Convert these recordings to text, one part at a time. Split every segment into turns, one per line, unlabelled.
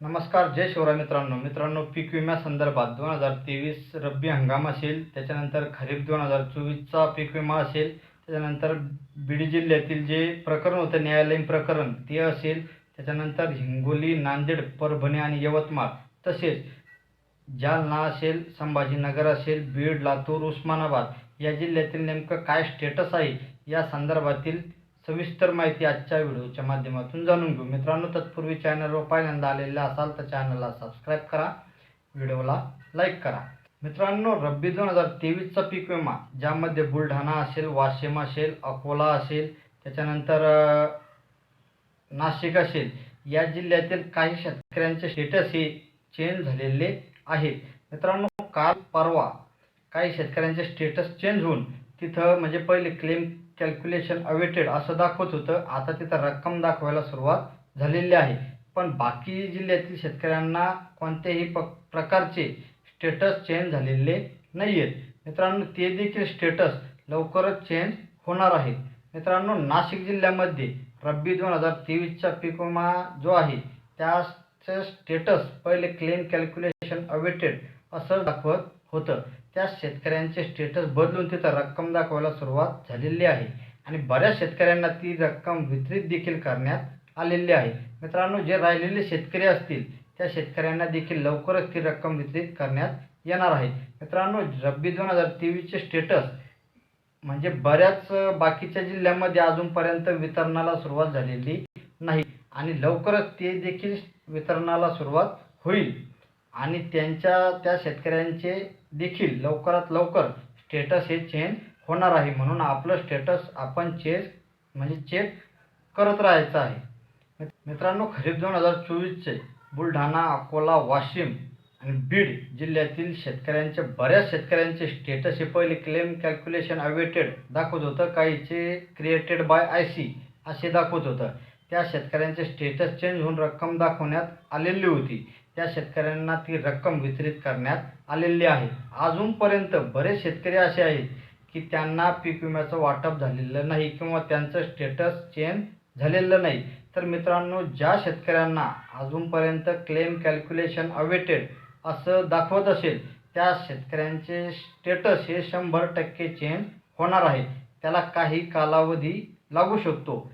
नमस्कार जय शिवराय मित्रांनो. मित्रांनो पीक विम्यासंदर्भात दोन हजार तेवीस रब्बी हंगाम असेल त्याच्यानंतर खरीप दोन हजार चोवीसचा पीक विमा असेल त्याच्यानंतर बीड जिल्ह्यातील जे प्रकरण होतं न्यायालयीन प्रकरण ते असेल त्याच्यानंतर हिंगोली नांदेड परभणी आणि यवतमाळ तसेच जालना असेल संभाजीनगर असेल बीड लातूर उस्मानाबाद या जिल्ह्यातील नेमकं काय स्टेटस आहे या संदर्भातील सविस्तर माहिती आजच्या व्हिडिओच्या माध्यमातून जाणून घेऊ. मित्रांनो तत्पूर्वी चॅनलवर पहिल्यांदा आलेले असाल तर चॅनलला सबस्क्राईब करा. व्हिडिओला लाईक करा. मित्रांनो रब्बी दोन हजार तेवीसचा पीक विमा ज्यामध्ये बुलढाणा असेल वाशिम असेल अकोला असेल त्याच्यानंतर नाशिक असेल या जिल्ह्यातील काही शेतकऱ्यांचे स्टेटस हे चेंज झालेले आहेत. मित्रांनो काल परवा काही शेतकऱ्यांचे स्टेटस चेंज होऊन तिथं म्हणजे पहिले क्लेम कॅल्क्युलेशन अवेटेड असं दाखवत होतं. आता तिथं रक्कम दाखवायला सुरुवात झालेली आहे. पण बाकी जिल्ह्यातील शेतकऱ्यांना कोणत्याही प प्रकारचे स्टेटस चेंज झालेले नाही आहेत मित्रांनो ते देखील स्टेटस लवकरच चेंज होणार आहे. मित्रांनो नाशिक जिल्ह्यामध्ये रब्बी दोन हजार तेवीसचा पीक विमा जो आहे त्याचं स्टेटस पहिले क्लेम कॅल्क्युलेशन अवेटेड असं दाखवत होतं. त्या शेतकऱ्यांचे स्टेटस बदलून तिथं रक्कम दाखवायला सुरुवात झालेली आहे. आणि बऱ्याच शेतकऱ्यांना ती रक्कम वितरित देखील करण्यात आलेली आहे. मित्रांनो जे राहिलेले शेतकरी असतील त्या शेतकऱ्यांना देखील लवकरच ती रक्कम वितरित करण्यात येणार आहे. मित्रांनो रब्बी दोन हजार तेवीसचे स्टेटस म्हणजे बऱ्याच बाकीच्या जिल्ह्यामध्ये अजूनपर्यंत वितरणाला सुरुवात झालेली नाही. आणि लवकरच ते देखील वितरणाला सुरुवात होईल. आणि त्यांच्या त्या शेतकऱ्यांचे देखील लवकरात लवकर स्टेटस हे चेंज होणार आहे. म्हणून आपलं स्टेटस आपण चेक म्हणजे चेक करत राहायचं आहे. मित्रांनो खरीप दोन हजार चोवीसचे बुलढाणा अकोला वाशिम आणि बीड जिल्ह्यातील शेतकऱ्यांचे बऱ्याच शेतकऱ्यांचे स्टेटस हे पहिले क्लेम कॅल्क्युलेशन अवेटेड दाखवत होतं. काहीचे क्रिएटेड बाय आय सी असे दाखवत होतं. त्या शेतकऱ्यांचे स्टेटस चेंज होऊन रक्कम दाखवण्यात आलेली होती. त्या शेतकऱ्यांना ती रक्कम वितरित करण्यात आलेली आहे. अजूनपर्यंत बरेच शेतकरी असे आहेत की त्यांना पीक विम्याचं वाटप झालेलं नाही किंवा त्यांचं स्टेटस चेंज झालेलं नाही. तर मित्रांनो ज्या शेतकऱ्यांना अजूनपर्यंत क्लेम कॅल्क्युलेशन अवेटेड असं दाखवत असेल त्या शेतकऱ्यांचे स्टेटस हे शंभर टक्के चेंज होणार आहे. त्याला काही कालावधी लागू शकतो.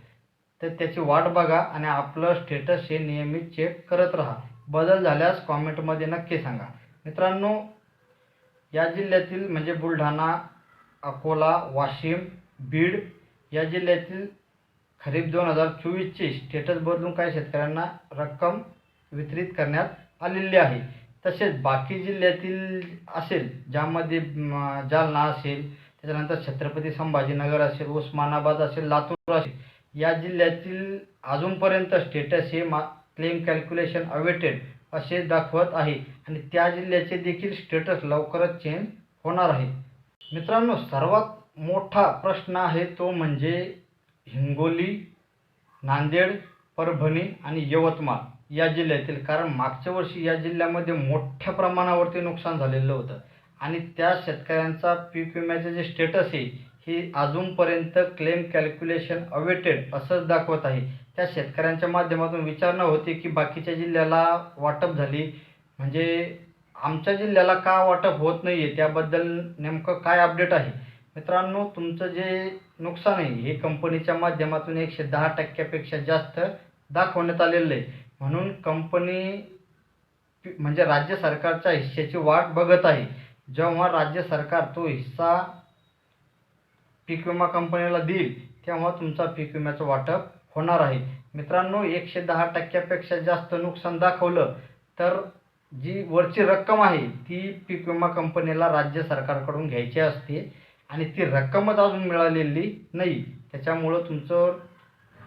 तर त्याची वाट बघा आणि आपलं स्टेटस हे नियमित चेक करत राहा. बदल झाल्यास कॉमेंटमध्ये नक्की सांगा. मित्रांनो या जिल्ह्यातील म्हणजे बुलढाणा अकोला वाशिम बीड या जिल्ह्यातील खरीप दोन हजार चोवीसचे स्टेटस बदलून काही शेतकऱ्यांना रक्कम वितरित करण्यात आलेली आहे. तसेच बाकी जिल्ह्यातील असेल ज्यामध्ये जालना असेल त्याच्यानंतर छत्रपती संभाजीनगर असेल उस्मानाबाद असेल लातूर असेल या जिल्ह्यातील अजूनपर्यंत स्टेटस हे मा क्लेम कॅल्क्युलेशन अवेटेड असे दाखवत आहे. आणि त्या जिल्ह्याचे देखील स्टेटस लवकरच चेंज होणार आहे. मित्रांनो सर्वात मोठा प्रश्न आहे तो म्हणजे हिंगोली नांदेड परभणी आणि यवतमाळ या जिल्ह्यातील. कारण मागच्या वर्षी या जिल्ह्यामध्ये मोठ्या प्रमाणावरती नुकसान झालेलं होतं. आणि त्या शेतकऱ्यांचा पीक विम्याचे जे स्टेटस आहे ही अजूनपर्यंत क्लेम कॅल्क्युलेशन अवेटेड असंच दाखवत आहे. त्या शेतकऱ्यांच्या माध्यमातून विचारणा होती की बाकीच्या जिल्ह्याला वाटप झाली. म्हणजे आमच्या जिल्ह्याला का वाटप होत नाही आहे त्याबद्दल नेमकं काय अपडेट आहे? मित्रांनो तुमचं जे नुकसान आहे हे कंपनीच्या माध्यमातून एकशे दहा टक्क्यापेक्षा जास्त दाखवण्यात आलेलं आहे. म्हणून कंपनी म्हणजे राज्य सरकारच्या हिश्श्याची वाट बघत आहे. जेव्हा राज्य सरकार तो हिस्सा पीक विमा कंपनीला देईल तेव्हा तुमचा पीक विम्याचं वाटप होणार आहे. मित्रांनो एकशे दहा टक्क्यापेक्षा जास्त नुकसान दाखवलं तर जी वरची रक्कम आहे ती पीक विमा कंपनीला राज्य सरकारकडून घ्यायची असते आणि ती रक्कमच अजून मिळालेली नाही. त्याच्यामुळं तुमचं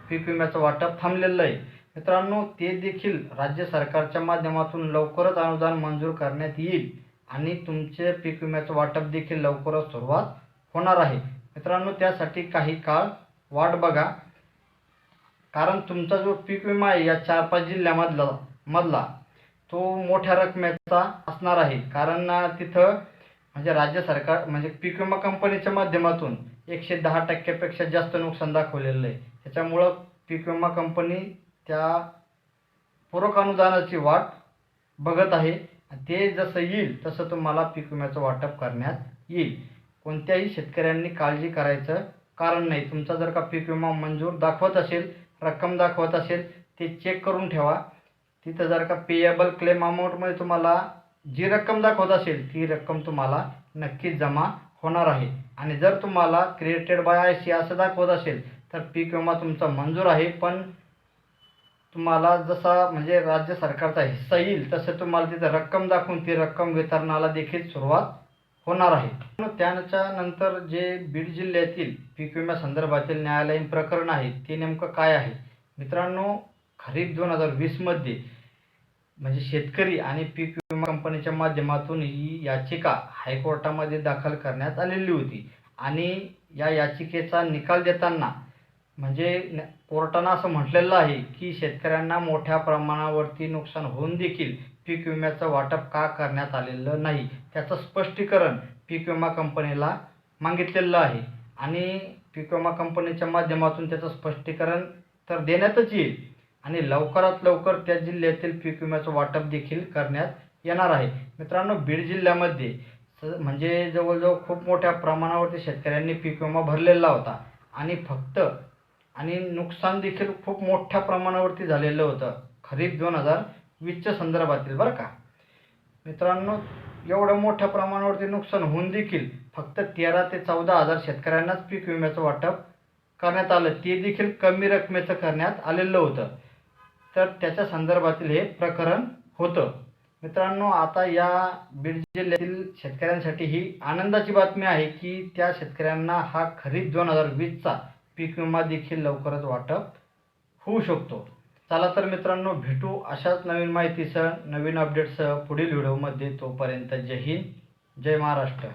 पीक विम्याचं वाटप थांबलेलं आहे. मित्रांनो ते देखील राज्य सरकारच्या माध्यमातून लवकरच अनुदान मंजूर करण्यात येईल आणि तुमचे पीक विम्याचं वाटप देखील लवकरच सुरुवात होणार आहे. मित्रांनो त्यासाठी काही काळ वाट बघा. कारण तुमचा जो पीक विमा आहे या चार पाच जिल्ह्यामधला मधला तो मोठ्या रकमेचा असणार आहे. कारण तिथं म्हणजे राज्य सरकार म्हणजे पीक विमा कंपनीच्या माध्यमातून एकशे दहा टक्क्यापेक्षा जास्त नुकसान दाखवलेलं आहे. त्याच्यामुळं पीक विमा कंपनी त्या पूरक अनुदानाची वाट बघत आहे. ते जसं येईल तसं तुम्हाला पीक विम्याचं वाटप करण्यात येईल. कोणत्याही शेतकऱ्यांनी काळजी करायचं कारण नाही. तुमचा जर का पीक विमा मंजूर दाखवत असेल रक्कम दाखवत असेल ते चेक करून ठेवा. तिथं जर का पेएबल क्लेम अमाऊंटमध्ये तुम्हाला जी रक्कम दाखवत असेल ती रक्कम तुम्हाला नक्कीच जमा होणार आहे. आणि जर तुम्हाला क्रिएटेड बाय आय सी असं दाखवत असेल तर पीक विमा तुमचा मंजूर आहे. पण तुम्हाला जसा म्हणजे राज्य सरकारचा हिस्सा येईल तसं तुम्हाला तिथं रक्कम दाखवून ती रक्कम वितरणाला देखील सुरुवात होणार आहे. पण त्याच्यानंतर जे बीड जिल्ह्यातील पीक विम्यासंदर्भातील न्यायालयीन प्रकरण आहे ते नेमकं काय आहे? मित्रांनो खरीप दोन हजार वीसमध्ये म्हणजे शेतकरी आणि पीक विमा कंपनीच्या माध्यमातून ही याचिका हायकोर्टामध्ये दाखल करण्यात आलेली होती. आणि या याचिकेचा निकाल देताना म्हणजे कोर्टानं असं म्हटलेलं आहे की शेतकऱ्यांना मोठ्या प्रमाणावरती नुकसान होऊन देखील पीक विम्याचं वाटप का करण्यात आलेलं नाही? त्याचं स्पष्टीकरण पीक विमा कंपनीला मागितलेलं आहे. आणि पीक विमा कंपनीच्या माध्यमातून त्याचं स्पष्टीकरण तर देण्यातच येईल. आणि लवकरात लवकर त्या जिल्ह्यातील पीक विम्याचं वाटप देखील करण्यात येणार आहे. मित्रांनो बीड जिल्ह्यामध्ये स- म्हणजे जवळजवळ खूप मोठ्या प्रमाणावरती शेतकऱ्यांनी पीक विमा भरलेला होता. आणि फक्त आणि नुकसान देखील खूप मोठ्या प्रमाणावरती झालेलं होतं. खरीप दोन हजार वीजच्या संदर्भातील बरं का? मित्रांनो एवढं मोठ्या प्रमाणावरती नुकसान होऊन देखील फक्त तेरा ते चौदा हजार शेतकऱ्यांनाच पीक विम्याचं वाटप करण्यात आलं. ते देखील कमी रकमेचं करण्यात आलेलं होतं. तर त्याच्या संदर्भातील हे प्रकरण होतं. मित्रांनो आता या बीड जिल्ह्यातील शेतकऱ्यांसाठी ही आनंदाची बातमी आहे की त्या शेतकऱ्यांना हा खरीप दोन हजार वीसचा पीक विमा देखील लवकरच वाटप होऊ शकतो. चला तर मित्रांनो भेटू अशाच नवीन माहितीसह नवीन अपडेटसह पुढील व्हिडिओमध्ये तोपर्यंत जय हिंद जय महाराष्ट्र.